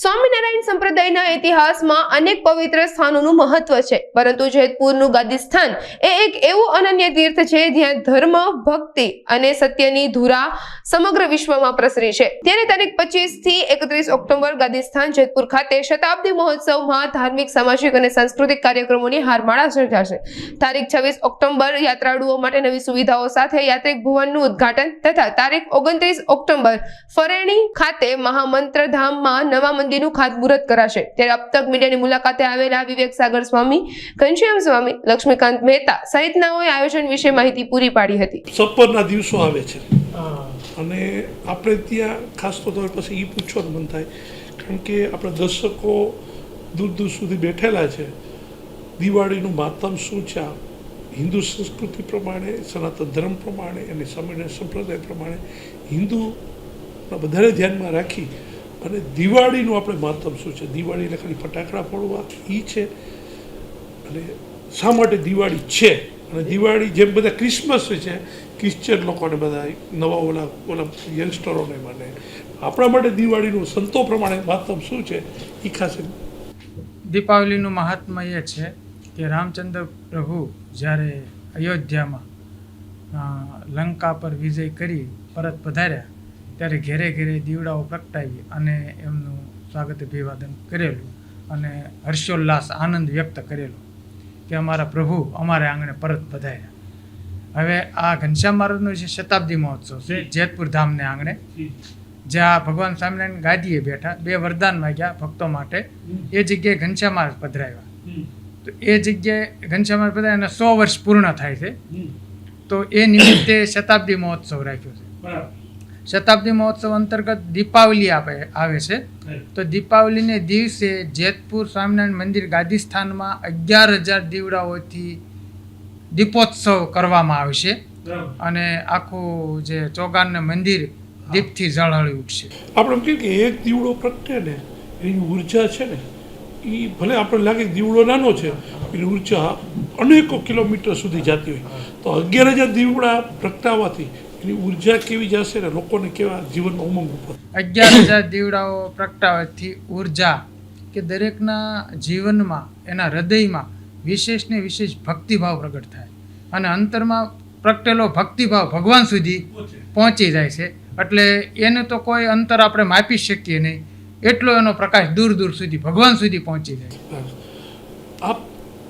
સ્વામિનારાયણ સંપ્રદાયના ઇતિહાસમાં અનેક પવિત્ર સ્થાનોનું મહત્વ છે. પરંતુ જેતપુરનું ગાદી સ્થાન એ એક એવું અનન્ય તીર્થ છે જ્યાં ધર્મ, ભક્તિ અને સત્યની ધુરા સમગ્ર વિશ્વમાં પ્રસરી છે. ત્યારે તારીખ પચીસથી એકત્રીસ ઓક્ટોબર ગાદી સ્થાન જેતપુર ખાતે શતાબ્દી મહોત્સવમાં ધાર્મિક, સામાજિક અને સાંસ્કૃતિક કાર્યક્રમોની હારમાળા સર્જાશે. તારીખ છવ્વીસ ઓક્ટોબર યાત્રાળુઓ માટે નવી સુવિધાઓ સાથે યાત્રિક ભુવનનું ઉદ્ઘાટન તથા તારીખ ઓગણત્રીસ ઓક્ટોબર ફરેણી ખાતે મહામંત્રધામમાં નવા મંદિરનું ખાતમુહૂર્ત કરાશે. ત્યારે અપતક મીડિયાની મુલાકાતે આવેલા વિવેક સાગર સ્વામી ઘનશ્યામ સ્વામી લક્ષ્મીકાંત મહેતા સહિતનાઓએ આયોજન વિશે માહિતી પૂરી પાડી હતી. સપરના દિવસો આવે છે. અને આપણે ત્યાં ખાસ તો તમારી પાસે એ પૂછવાનું મન થાય કારણ કે આપણા દર્શકો દૂર દૂર સુધી બેઠેલા છે. દિવાળીનું માતમ શું છે? આ હિન્દુ સંસ્કૃતિ પ્રમાણે સનાતન ધર્મ પ્રમાણે અને સમય સંપ્રદાય પ્રમાણે હિન્દુના બધાને ધ્યાનમાં રાખી અને દિવાળીનું આપણે માતમ શું છે? દિવાળી એટલે ખાલી ફટાકડા ફોડવા એ છે. અને શા માટે દિવાળી છે? અને દિવાળી જેમ બધા ક્રિસમસ છે ક્રિશ્ચન લોકોને બધા નવા ઓલા ઓલા યંગસ્ટરોને માટે. આપણા માટે દિવાળીનું સંતો પ્રમાણે માતમ શું છે? એ ખાસ દીપાવલીનું મહાત્મા એ છે કે રામચંદ્ર પ્રભુ જ્યારે અયોધ્યામાં લંકા પર વિજય કરી પરત પધાર્યા ત્યારે ઘેરે ઘેરે દીવડાઓ પ્રગટાવી અને એમનું સ્વાગત અભિવાદન કરેલું અને હર્ષોલ્લાસ આનંદ વ્યક્ત કરેલો કે અમારા પ્રભુ અમારે આંગણે પરત પધાર્યા હવે આ ઘનશ્યામ મહારાજનો જે શતાબ્દી મહોત્સવ છે જેતપુર ધામને આંગણે જ્યાં ભગવાન સ્વામિનારાયણ ગાદીએ બેઠા બે વરદાન માગ્યા ભક્તો માટે. એ જગ્યાએ ઘનશ્યામ મહારાજ પધરાવ્યા. તો એ જગ્યાએ ઘનશ્યામ મહારાજ પધરાવ્યા અને સો વર્ષ પૂર્ણ થાય છે. તો એ નિમિત્તે શતાબ્દી મહોત્સવ રાખ્યો છે. શતાબ્દી મહોત્સવ અંતર્ગત દીપાવલી આપે આવે છે. તો દીપાવલીને દિવસે જેતપુર સ્વામિનારાયણ મંદિર ગાદી સ્થાનમાં અગિયાર હજાર દીવડાઓથી દીપોત્સવ કરવામાં આવશે અને આખું જે ચોગાનને મંદિર દીપથી ઝળહળી ઉઠશે. આપણે કહીએ કે એક દીવડો પ્રગટે ને એની ઊર્જા છે ને એ ભલે આપણે લાગે દીવડો નાનો છે એની ઊર્જા અનેકો કિલોમીટર સુધી જતી હોય. તો અગિયાર હજાર દીવડા પ્રગટાવવાથી એની ઊર્જા કેવી જશે ને લોકોને કેવા જીવનમાં ઉમંગ ઉપર અગિયાર હજાર દીવડાઓ પ્રગટાવવાથી ઊર્જા કે દરેકના જીવનમાં એના હૃદયમાં વિશેષ ને વિશેષ ભક્તિભાવ પ્રગટ થાય. અને અંતરમાં પ્રગટેલો ભક્તિભાવ ભગવાન સુધી પહોંચી. જાય છે. એટલે એને તો કોઈ અંતર આપણે માપી શકીએ નહીં. એટલો એનો પ્રકાશ દૂર દૂર સુધી ભગવાન સુધી પહોંચી જાય. આ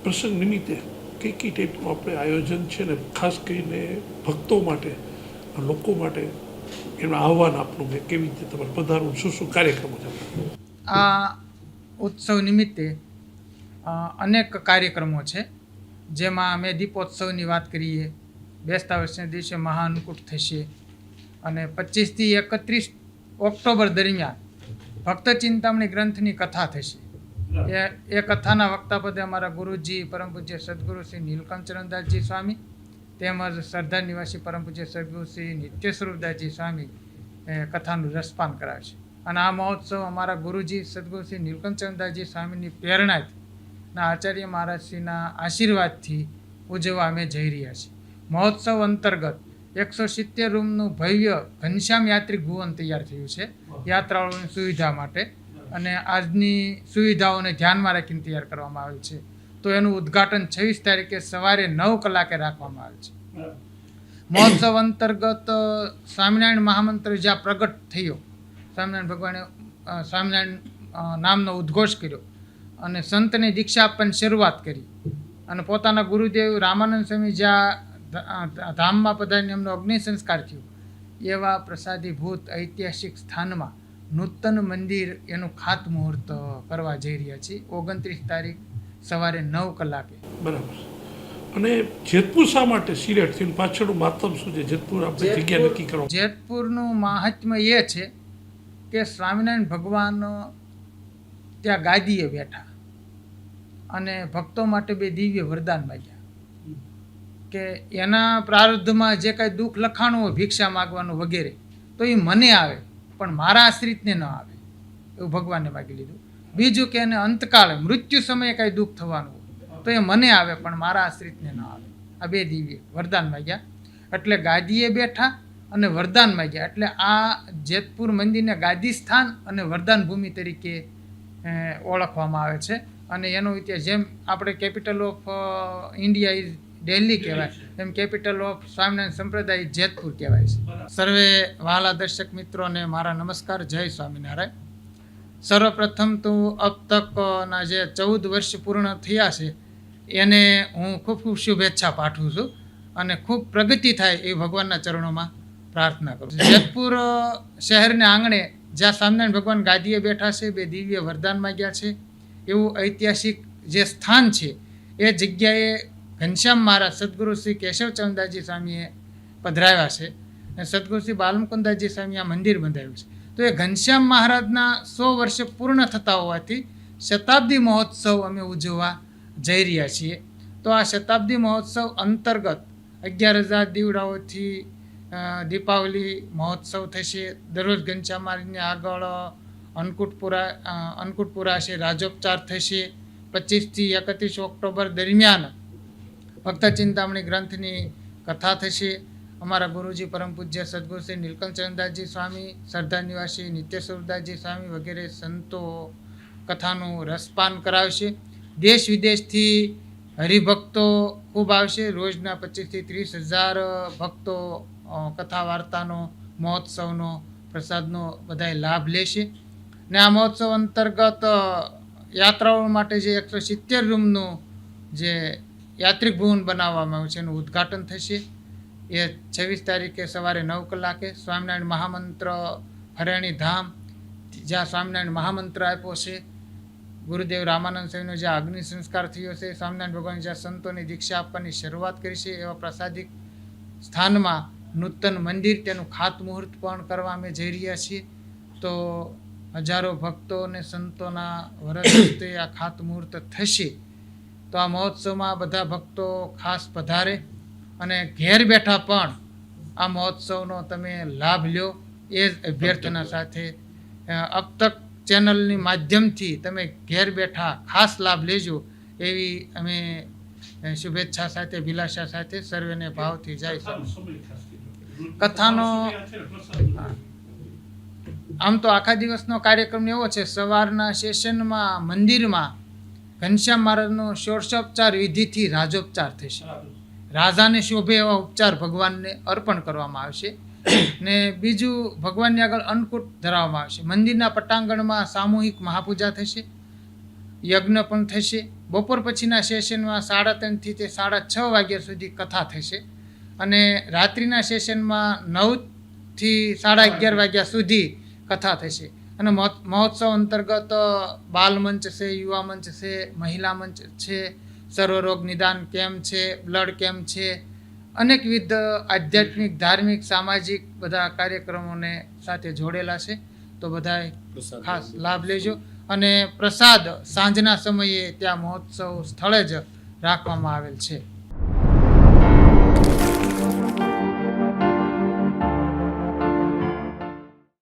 પ્રસંગ નિમિત્તે કઈ કઈ ટાઈપનું આપણે આયોજન છે ને ખાસ કરીને ભક્તો માટે? લોકો માટે એનું આહવાન આપનું કે કેવી રીતે તમારે પધારવું, શું શું કાર્યક્રમો છે? આ ઉત્સવ નિમિત્તે અનેક કાર્યક્રમો છે. જેમાં અમે દીપોત્સવની વાત કરીએ બેસતા વર્ષના દિવસે મહાનુકૂટ થશે અને પચીસથી એકત્રીસ ઓક્ટોબર દરમિયાન ભક્ત ચિંતામણી ગ્રંથની કથા થશે. એ એ કથાના વક્તા પદે અમારા ગુરુજી પરમ પૂજ્ય સદગુરુ શ્રી નીલકંઠચરણદાસજી સ્વામી તેમજ સરદાર નિવાસી પરમ પૂજ્ય સદગુરુ શ્રી નિત્ય સ્વરૂપદાસજી સ્વામી કથાનું રસપાન કરાવે છે. અને આ મહોત્સવ અમારા ગુરુજી સદગુરુ શ્રી સ્વામીની પ્રેરણાથી ના આચાર્ય મહારાજશ્રીના આશીર્વાદથી ઉજવવા અમે જઈ રહ્યા છીએ. મહોત્સવ અંતર્ગત એકસો સિત્તેર રૂમનું ભવ્ય ઘનશ્યામ યાત્રિક ભુવન તૈયાર થયું છે. યાત્રાળુઓની સુવિધા માટે અને આજની સુવિધાઓને ધ્યાનમાં રાખીને તૈયાર કરવામાં આવેલ છે. તો એનું ઉદ્ઘાટન છવ્વીસ તારીખે સવારે નવ કલાકે રાખવામાં આવે છે. મહોત્સવ અંતર્ગત સ્વામિનારાયણ મહામંત્ર જ્યાં પ્રગટ થયો સ્વામિનારાયણ ભગવાને સ્વામિનારાયણ નામનો ઉદ્ઘોષ કર્યો અને સંતને દીક્ષા આપવાની શરૂઆત કરી અને પોતાના ગુરુદેવ રામાનંદ સ્વામી જ્યાં ધામમાં પધારીને એમનો અગ્નિ સંસ્કાર થયો એવા પ્રસાદીભૂત ઐતિહાસિક સ્થાનમાં નૂતન મંદિર એનું ખાતમુહૂર્ત કરવા જઈ રહ્યા છીએ. ઓગણત્રીસ તારીખ સવારે નવ કલાકે. બરાબર. અને જેતપુર શા માટે સિલેક્ટ થયું? પાછળનું માતમ શું છે? જેતપુર આપણે જગ્યા નક્કી કરો જેતપુરનું મહાત્મ્ય એ છે કે સ્વામિનારાયણ ભગવાન ત્યાં ગાદીએ બેઠા. અને ભક્તો માટે બે દિવ્ય વરદાન માગ્યા. કે એના પ્રારબ્ધમાં જે કાંઈ દુઃખ લખાણું હોય ભિક્ષા માગવાનું વગેરે તો એ મને આવે પણ મારા આશ્રિતને ન આવે. એવું ભગવાને માગી લીધું. બીજું કે એને અંતકાળે મૃત્યુ સમયે કાંઈ દુઃખ થવાનું હોય, તો એ મને આવે, પણ મારા આશ્રિતને ન આવે. આ બે દિવ્ય વરદાન માગ્યા એટલે ગાદીએ બેઠા અને વરદાન માગ્યા એટલે આ જેતપુર મંદિરને ગાદી સ્થાન અને વરદાન ભૂમિ તરીકે ઓળખવામાં આવે છે. અને એનો ઇતિહાસ, જેમ આપણે capital of India is Delhi કહેવાય, એમ કેપિટલ ઓફ સ્વામિનારાયણ સંપ્રદાય જેતપુર કહેવાય છે. સર્વે વહાલા દર્શક મિત્રોને મારા નમસ્કાર. જય સ્વામિનારાયણ. સર્વપ્રથમ તો અબ તકના જે ચૌદ વર્ષ પૂર્ણ થયા છે, એને હું ખૂબ ખૂબ શુભેચ્છા પાઠવું છું અને ખૂબ પ્રગતિ થાય એ ભગવાનના ચરણોમાં પ્રાર્થના કરું જેતપુર શહેરને શહેરના આંગણે જ્યાં સ્વામિનારાયણ ભગવાન ગાદીએ બેઠા છે, બે દિવ્ય વરદાન માગ્યા છે, એવું ઐતિહાસિક જે સ્થાન છે, એ જગ્યાએ ઘનશ્યામ મહારાજ સદગુરુ શ્રી કેશવચંદાજી સ્વામીએ પધરાવ્યા છે અને સદગુરુ શ્રી બાલમકુંદાજી સ્વામી આ મંદિર બંધાવ્યું છે. તો એ ઘનશ્યામ મહારાજના સો વર્ષ પૂર્ણ થતા હોવાથી શતાબ્દી મહોત્સવ અમે ઉજવવા જઈ રહ્યા છીએ. તો આ શતાબ્દી મહોત્સવ અંતર્ગત અગિયાર હજાર દીવડાઓથી દીપાવલી મહોત્સવ થશે. દરરોજ ઘનશ્યામ મહારાજની આગળ અન્નકૂટપુરા અન્નકૂટપુરા છે, રાજોપચાર થશે. પચીસથી એકત્રીસ ઓક્ટોબર દરમિયાન ભક્ત ચિંતામણી ગ્રંથની કથા થશે. અમારા ગુરુજી પરમ પૂજ્ય સદગુરુ શ્રી નીલકંઠચંદાસજી સ્વામી સરદાર નિવાસી નિત્યસ્વરૂપદાસજી સ્વામી વગેરે સંતો કથાનું રસપાન કરાવશે. દેશ વિદેશથી હરિભક્તો ખૂબ આવશે. રોજના પચીસથી ત્રીસ હજાર ભક્તો કથા વાર્તાનો મહોત્સવનો, પ્રસાદનો બધાય લાભ લેશે. ને આ મહોત્સવ અંતર્ગત યાત્રાઓ માટે જે એકસો સિત્તેર રૂમનું જે યાત્રિક ભવન બનાવવામાં આવ્યું છે એનું ઉદ્ઘાટન થશે. એ છવ્વીસ તારીખે સવારે નવ કલાકે સ્વામિનારાયણ મહામંત્ર હરિયાણી ધામ, જ્યાં સ્વામિનારાયણ મહામંત્ર આપ્યો છે. ગુરુદેવ રામાનંદ સ્વામીનો જે અગ્નિ સંસ્કાર થયો છે, સ્વામિનારાયણ ભગવાન જ્યાં સંતોની દીક્ષા આપવાની શરૂઆત કરી છે, એવા પ્રસાદિક સ્થાનમાં નૂતન મંદિર તેનું ખાતમુહૂર્ત પણ કરવા અમે જઈ રહ્યા છીએ. તો હજારો ભક્તો અને સંતોના વરદ હસ્તે આ ખાતમુહૂર્ત થશે. તો આ મહોત્સવમાં બધા ભક્તો ખાસ પધારે. અને ઘેર બેઠા પણ આ મહોત્સવનો તમે લાભ લ્યો એ જ અભ્યર્થના સાથે. અબ તક ચેનલની માધ્યમથી તમે ઘેર બેઠા ખાસ લાભ લેજો એવી અમે શુભેચ્છા સાથે અભિલાષા સાથે સર્વેને ભાવથી જાય કથાનો આમ તો આખા દિવસનો કાર્યક્રમ એવો છે સવારના સેશનમાં મંદિરમાં ઘનશ્યામ મહારાજનો ષોડશોપચાર વિધિથી રાજોપચાર થશે. રાજાને શોભે એવા ઉપચાર ભગવાનને અર્પણ કરવામાં આવશે. ને બીજું, ભગવાનની આગળ અન્નકૂટ ધરાવવામાં આવશે. મંદિરના પટાંગણમાં સામૂહિક મહાપૂજા થશે, યજ્ઞ પણ થશે. બપોર પછીના સેશનમાં સાડા ત્રણથી તે સાડા છ વાગ્યા સુધી કથા થશે. અને રાત્રિના સેશનમાં નવથી સાડા અગિયાર વાગ્યા સુધી કથા થશે. અને મહોત- મહોત્સવ અંતર્ગત બાલ મંચ છે, યુવા મંચ છે, મહિલા મંચ છે સર્વરોગ નિદાન કેમ્પ છે બ્લડ કેમ્પ છે અનેકવિધ આધ્યાત્મિક ધાર્મિક સામાજિક બધા કાર્યક્રમોને સાથે જોડેલા છે. તો બધાએ ખાસ લાભ લેજો. અને પ્રસાદ સાંજના સમયે ત્યાં મહોત્સવ સ્થળે જ રાખવામાં આવેલ છે.